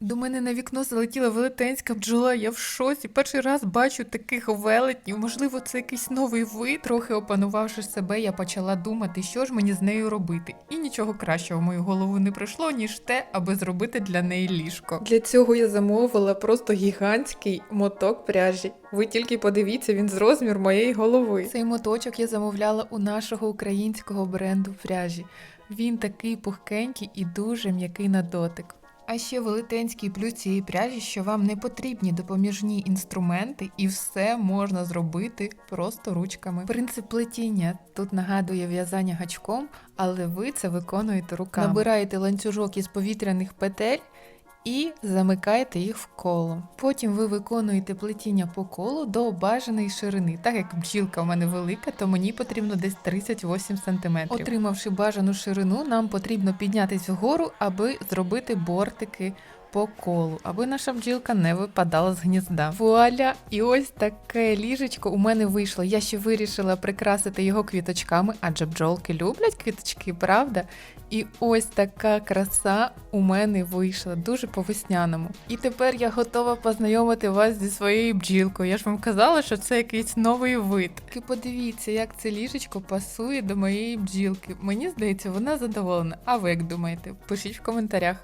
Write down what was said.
До мене на вікно залетіла велетенська бджола, я в шоці. Перший раз бачу таких велетнів. Можливо, це якийсь новий вид. Трохи опанувавши себе, я почала думати, що ж мені з нею робити. І нічого кращого в мою голову не прийшло, ніж те, аби зробити для неї ліжко. Для цього я замовила просто гігантський моток пряжі. Ви тільки подивіться, він з розмір моєї голови. Цей моточок я замовляла у нашого українського бренду пряжі. Він такий пухкенький і дуже м'який на дотик. А ще велетенський плюс цієї пряжі, що вам не потрібні допоміжні інструменти, і все можна зробити просто ручками. Принцип плетіння тут нагадує в'язання гачком, але ви це виконуєте руками. Набираєте ланцюжок із повітряних петель. І замикаєте їх в коло. Потім ви виконуєте плетіння по колу до бажаної ширини. Так як бджілка в мене велика, то мені потрібно десь 38 см. Отримавши бажану ширину, нам потрібно піднятись вгору, аби зробити бортики по колу, аби наша бджілка не випадала з гнізда. Вуаля! І ось таке ліжечко у мене вийшло. Я ще вирішила прикрасити його квіточками, адже бджолки люблять квіточки, правда? І ось така краса у мене вийшла, дуже по-весняному. І тепер я готова познайомити вас зі своєю бджілкою. Я ж вам казала, що це якийсь новий вид. І подивіться, як це ліжечко пасує до моєї бджілки. Мені здається, вона задоволена. А ви як думаєте? Пишіть в коментарях.